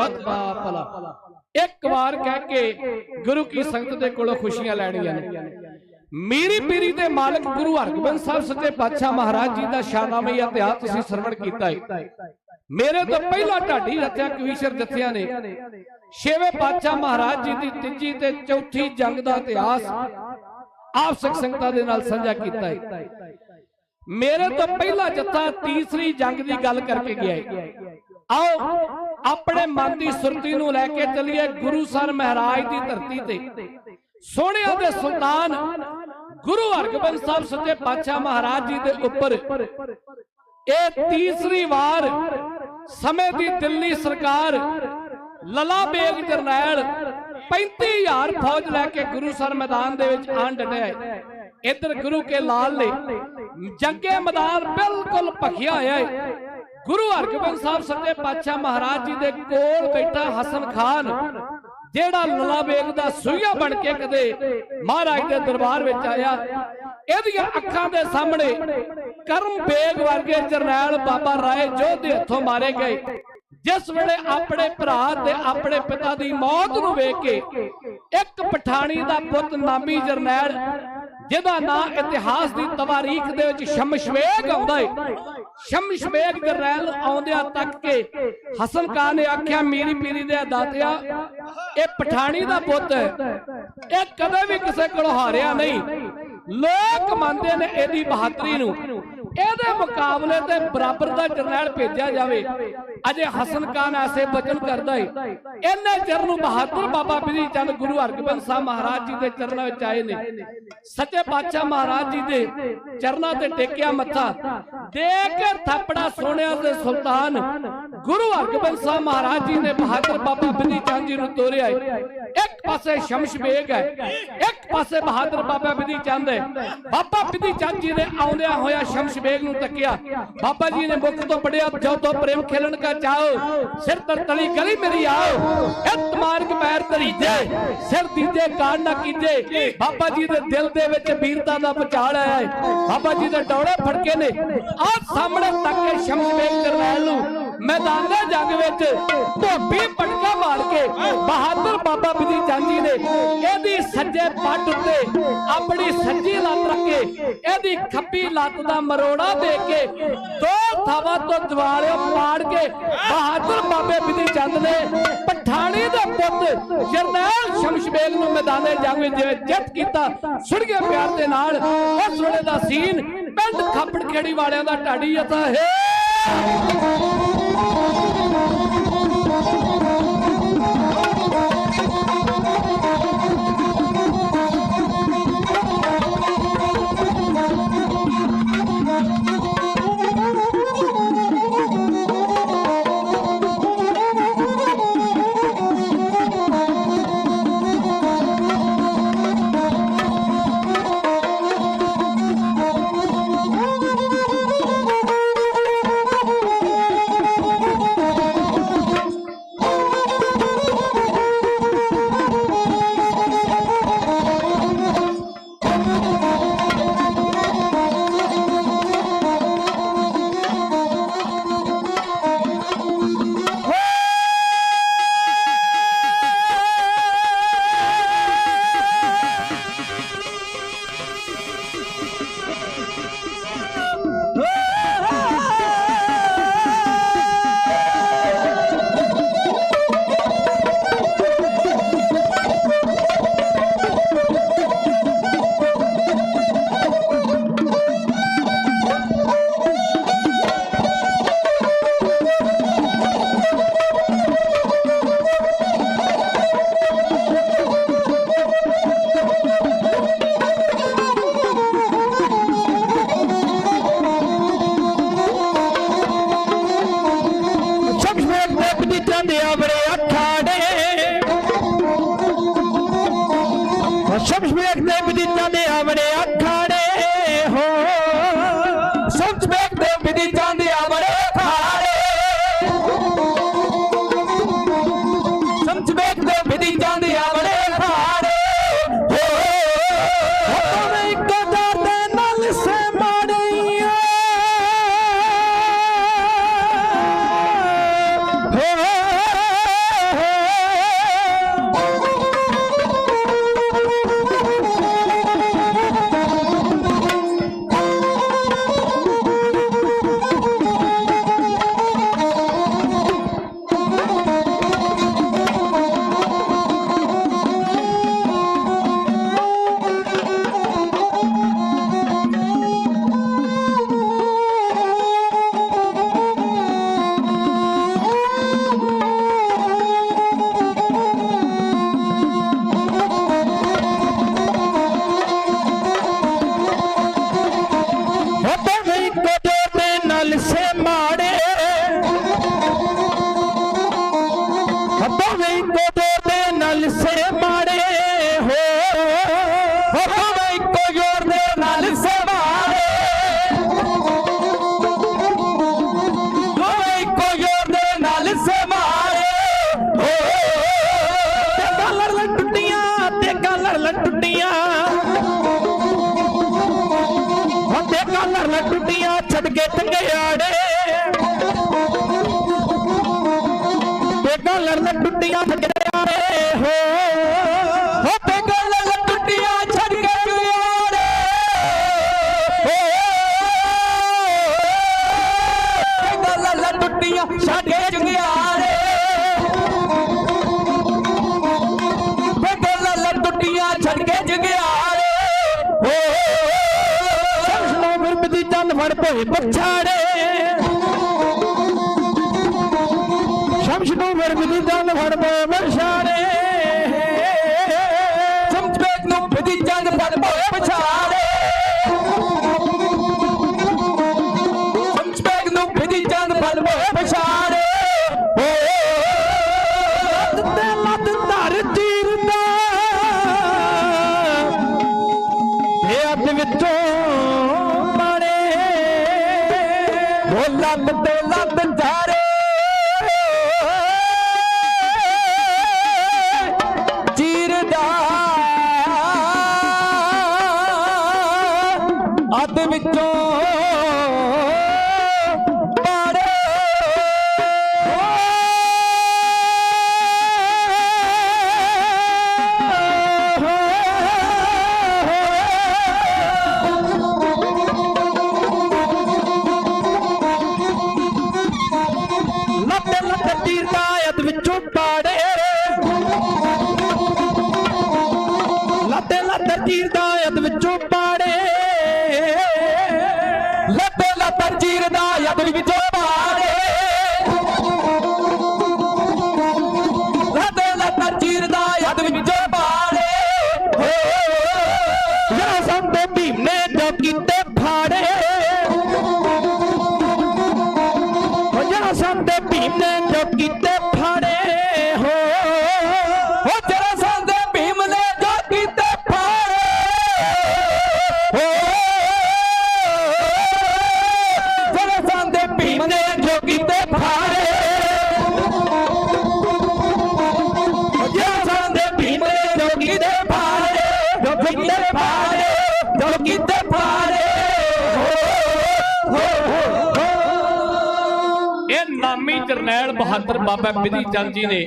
ਬਦ ਭਲਾ। ਇੱਕ ਵਾਰ ਕਹਿ ਕੇ ਗੁਰੂ ਕੀ ਸੰਗਤ ਦੇ ਕੋਲੋਂ ਖੁਸ਼ੀਆਂ ਲੈਣੀਆਂ ਨੇ। ਮੀਰੀ ਪੀਰੀ ਦੇ ਮਾਲਕ ਗੁਰੂ ਹਰਗੋਬਿੰਦ ਸਾਹਿਬ ਸੱਚੇ ਪਾਤਸ਼ਾਹ ਮਹਾਰਾਜ ਜੀ ਦਾ ਸ਼ਾਨਾਮਈ ਇਤਿਹਾਸ ਤੁਸੀਂ ਸਰਵਣ ਕੀਤਾ ਹੈ ਮੇਰੇ ਤੋਂ ਪਹਿਲਾਂ ਢਾਡੀ ਰਥਿਆ ਕਵੀਸ਼ਰ ਜਥਿਆਂ ਨੇ ਛੇਵੇਂ ਪਾਤਸ਼ਾਹ ਮਹਾਰਾਜ ਜੀ ਦੀ ਤੀਜੀ ਤੇ ਚੌਥੀ ਜੰਗ ਦਾ ਇਤਿਹਾਸ ਆਪ ਸਿੱਖ ਸੰਗਤਾਂ ਦੇ ਨਾਲ ਸਾਂਝਾ ਕੀਤਾ ਹੈ ਮੇਰੇ ਤੋਂ ਪਹਿਲਾ ਜੱਥਾ ਤੀਸਰੀ ਜੰਗ ਦੀ ਗੱਲ ਕਰਕੇ ਗਿਆ ਹੈ ਆਓ ਆਪਣੇ ਮਨ ਦੀ ਸੁਰਤੀ ਨੂੰ ਲੈ ਕੇ ਚੱਲੀਏ ਗੁਰੂ ਸਰ ਮਹਾਰਾਜ ਦੀ ਧਰਤੀ ਤੇ। ਸੋਹਣਿਆਂ ਦੇ ਸੁਲਤਾਨ ਗੁਰੂ ਹਰਗੋਬਿੰਦ ਸਾਹਿਬ ਸੱਚੇ ਪਾਤਸ਼ਾਹ ਮਹਾਰਾਜ ਜੀ ਦੇ ਉੱਪਰ। ਇਹ ਤੀਸਰੀ ਵਾਰ ਸਮੇਂ ਦੀ ਦਿੱਲੀ ਸਰਕਾਰ ਲਲਾ ਬੇਗ ਜਰਨੈਲ 35000 ਫੌਜ ਲੈ ਕੇ ਗੁਰੂ ਸਰ ਮੈਦਾਨ ਦੇ ਵਿੱਚ ਆਣ ਡਟਿਆ ਹੈ। ਇੱਧਰ ਗੁਰੂ ਕੇ ਲਾਲ ਨੇ ਜੰਗੇ ਮੈਦਾਨ ਬਿਲਕੁਲ ਭਖਿਆ ਹੋਇਆ ਹੈ। ਗੁਰੂ ਹਰਗੋਬਿੰਦ ਸਾਹਿਬ ਸੱਚੇ ਪਾਤਸ਼ਾਹ ਮਹਾਰਾਜ ਜੀ ਦੇ ਕੋਲ ਬੈਠਾ ਹਸਨ ਖਾਨ, ਜਿਹੜਾ ਲਲਾ ਬੇਗ ਦਾ ਸੂਈਆ ਬਣ ਕੇ ਕਦੇ ਮਹਾਰਾਜ ਦੇ ਦਰਬਾਰ ਵਿੱਚ ਆਇਆ। ਇਹਦੀਆਂ ਅੱਖਾਂ ਦੇ ਸਾਹਮਣੇ ਕਰਮ ਬੇਗ ਵਰਗੇ ਜਰਨੈਲ ਬਾਬਾ ਰਾਏ ਜੋਧ ਦੇ ਹੱਥੋਂ ਮਾਰੇ ਗਏ। ਜਿਸ ਵੇਲੇ ਆਪਣੇ ਭਰਾ ਤੇ ਆਪਣੇ ਪਿਤਾ ਦੀ ਮੌਤ ਨੂੰ ਵੇਖ ਕੇ ਇੱਕ ਪਠਾਣੀ ਦਾ ਪੁੱਤ ਨਾਮੀ ਜਰਨੈਲ ਜਿਹਦਾ ਨਾਂ ਇਤਿਹਾਸ ਦੀ ਤਵਾਰੀਖ ਦੇ ਵਿੱਚ ਸ਼ਮਸ਼ਵੇਗ ਆਉਂਦਾ ਹੈ ਸ਼ਮਸ਼ਵੇਗ ਰੈਲ ਆਉਂਦਿਆਂ ਤੱਕ ਕੇ ਹਸਨ ਖਾਨ ਨੇ ਆਖਿਆ, ਮੀਰੀ ਪੀਰੀ ਦੇ ਦਾਤਿਆ, ਇਹ ਪਠਾਣੀ ਦਾ ਪੁੱਤ ਹੈ ਇਹ ਕਦੇ ਵੀ ਕਿਸੇ ਕੋਲੋਂ ਹਾਰਿਆ ਨਹੀਂ। ਲੋਕ ਮੰਨਦੇ ਨੇ ਇਹਦੀ ਬਹਾਦਰੀ ਨੂੰ। ਇਹਦੇ ਮੁਕਾਬਲੇ ਤੇ ਬਰਾਬਰ ਦਾ ਜਰਨੈਲ ਭੇਜਿਆ ਜਾਵੇ। ਅਜੇ ਹਸਨ ਖਾਨ ਐਸੇ ਬਚਨ ਕਰਦਾ ਹੈ ਇਹਨੇ ਚਰਨ ਨੂੰ ਬਹਾਦਰ ਬਾਬਾ ਬਿਧੀ ਚੰਦ, ਗੁਰੂ ਹਰਗੋਬਿੰਦ ਸਾਹਿਬ ਮਹਾਰਾਜ ਜੀ ਦੇ ਚਰਨਾਂ ਵਿੱਚ ਆਏ ਨੇ। ਸੱਚੇ ਪਾਤਸ਼ਾਹ ਮਹਾਰਾਜ ਜੀ ਦੇ ਚਰਨਾਂ ਤੇ ਟੇਕਿਆ ਮੱਥਾ। ਦੇਖ ਕੇ ਥਾਪੜਾ ਸੋਹਣਿਆਂ ਦੇ ਸੁਲਤਾਨ ਗੁਰੂ ਹਰਗੋਬਿੰਦ ਸਾਹਿਬ ਮਹਾਰਾਜ ਜੀ ਨੇ ਬਹਾਦਰ ਬਾਬਾ ਬਿਧੀ ਚੰਦ ਜੀ ਨੂੰ ਤੋਰਿਆ ਇੱਕ ਪਾਸੇ ਸ਼ਮਸ਼ ਬੇਗ ਹੈ, ਇੱਕ ਪਾਸੇ ਬਹਾਦਰ ਬਾਬਾ ਬਿਧੀ ਚੰਦ ਹੈ। ਬਾਬਾ ਬਿਧੀ ਚੰਦ ਜੀ ਨੇ ਆਉਂਦਿਆਂ ਹੋਇਆ ਸ਼ਮਸ਼ ਬੇਗ ਨੂੰ ਤੱਕਿਆ। ਬਾਬਾ ਜੀ ਨੇ ਮੁਖ ਤੋਂ ਪੜਿਆ ਜੋ ਤੋਂ ਪ੍ਰੇਮ ਖੇਲਣ ਕਾ ਚਾਹੋ, ਸਿਰ ਤਰ ਤਲੀ ਗਲੀ ਮੇਰੀ ਆਓ, ਇਤ ਮਾਰਗ ਪੈਰ ਤਰੀਜੇ ਸਿਰ ਦੀਜੇ ਕਾਣ ਨਾ ਕੀਜੇ। ਬਾਬਾ ਜੀ ਦੇ ਦਿਲ ਦੇ ਵਿੱਚ ਵੀਰਤਾ ਦਾ ਪਛਾੜ ਹੈ ਬਾਬਾ ਜੀ ਦੇ ਡੌੜੇ ਫੜਕੇ ਨੇ, ਆਹ ਸਾਹਮਣੇ ਤੱਕ ਸ਼ਮਸ਼ ਬੇਗ ਜਰਨੈਲ ਨੂੰ ਮੈਦਾਨੇ ਜੰਗ ਵਿੱਚ ਧੋਬੀ ਪਟਕਾ ਮਾਰ ਕੇ ਬਹਾਦਰ ਬਾਬਾ ਬਿਧੀ ਚੰਦ ਨੇ ਇਹਦੀ ਸੱਜੇ ਪੱਟ ਉੱਤੇ ਆਪਣੀ ਸੱਜੀ ਲੱਤ ਰੱਖ ਕੇ ਇਹਦੀ ਖੱਬੀ ਲੱਤ ਦਾ ਮਰੋੜਾ ਦੇ ਕੇ ਦੋ ਥਾਵਾਂ ਤੋਂ ਦਿਵਾਲਿਓ ਪਾੜ ਕੇ ਬਹਾਦਰ ਬਾਬੇ ਬਿਧੀ ਚੰਦ ਨੇ ਪਠਾਣੀ ਦਾ ਪੁੱਤ ਜਰਨੈਲ ਸ਼ਮਸ਼ਬੇਗ ਨੂੰ ਮੈਦਾਨੇ ਜੰਗ ਵਿੱਚ ਜਿਵੇਂ ਜਿੱਤ ਕੀਤਾ ਸੁਣਗੇ ਪਿਆਰ ਦੇ ਨਾਲ, ਉਸ ਵੇਲੇ ਦਾ ਸੀਨ ਪਿੰਡ ਖਾਪੜ ਖੇੜੀ ਵਾਲਿਆਂ ਦਾ ਢਾਡੀ ਜਥਾ ਹੈ। ਸ਼ਮਸ਼ੇਰ ਦੇ ਪਨੀਤਾਂ ਦੇ ਆਵਰੇ ਛੱਡ ਕੇ ਟੰਗਿਆੜੇ ਤੇ ਗਾਲਰ ਟੁੱਟੀਆਂ ਛੱਡ ਕੇ ਟੰਗਿਆੜੇ ਹੋ। ਹੋ ਤੇ ਗਾਲਰ ਟੁੱਟੀਆਂ ਛੱਡ ਕੇ ਟੰਗਿਆੜੇ ਤੇ ਗਾਲਰ ਲ ਟੁੱਟੀਆਂ ਛੱਡ ਕੇ ਗੁਰਬਦੀ ਚੰਨ ਫੜ ਪਏ ਪਛਾੜੇ ਸ਼ਮਸ਼ ਨੂੰ ਗੁਰਬਦੀ ਚੰਨ ਫੜ ਪਏ ਪਛਾੜੇ ਸਮਝ ਨੂੰ ਬਦੀ ਚੰਨ ਫੜ ਉਹ ਲੱਤ ਤੇ ਲੱਤ ਧਾਰੇ। ਚੀਰਦਾ ਅੱਧ ਵਿੱਚੋਂ ਲੱਤੇ ਤੀਰਦਾ ਅਦ ਵਿੱਚੋਂ ਪਾੜੇ। ਲੱਤੇ ਲੱਤੇ ਤੀਰਦਾ ਅਦ ਵਿੱਚੋਂ ਪਾੜੇ। ਲੱਤੇ ਲੱਤੇ ਤੀਰਦਾ ਅਦ ਵਿੱਚੋਂ ਪਾੜੇ। ਯਾ ਸੰਤੇ ਭੀਮ ਨੇ ਜੋ ਕੀਤੇ ਕੀਤੇ ਫਾੜੇ ਹੋ ਹੋ ਇਹ ਨਾਮੀ ਜਰਨੈਲ ਬਹਾਦਰ ਬਾਬਾ ਬਿਧੀ ਚੰਦ ਜੀ ਨੇ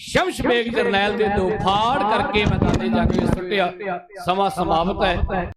ਸ਼ਮਸ਼ ਬੇਗ ਜਰਨੈਲ ਦੇ ਦੋ ਫਾੜ ਕਰਕੇ ਮੈਦਾਨੇ ਜਾ ਕੇ ਸੁੱਟਿਆ। ਸਮਾਂ ਸਮਾਪਤ ਹੈ।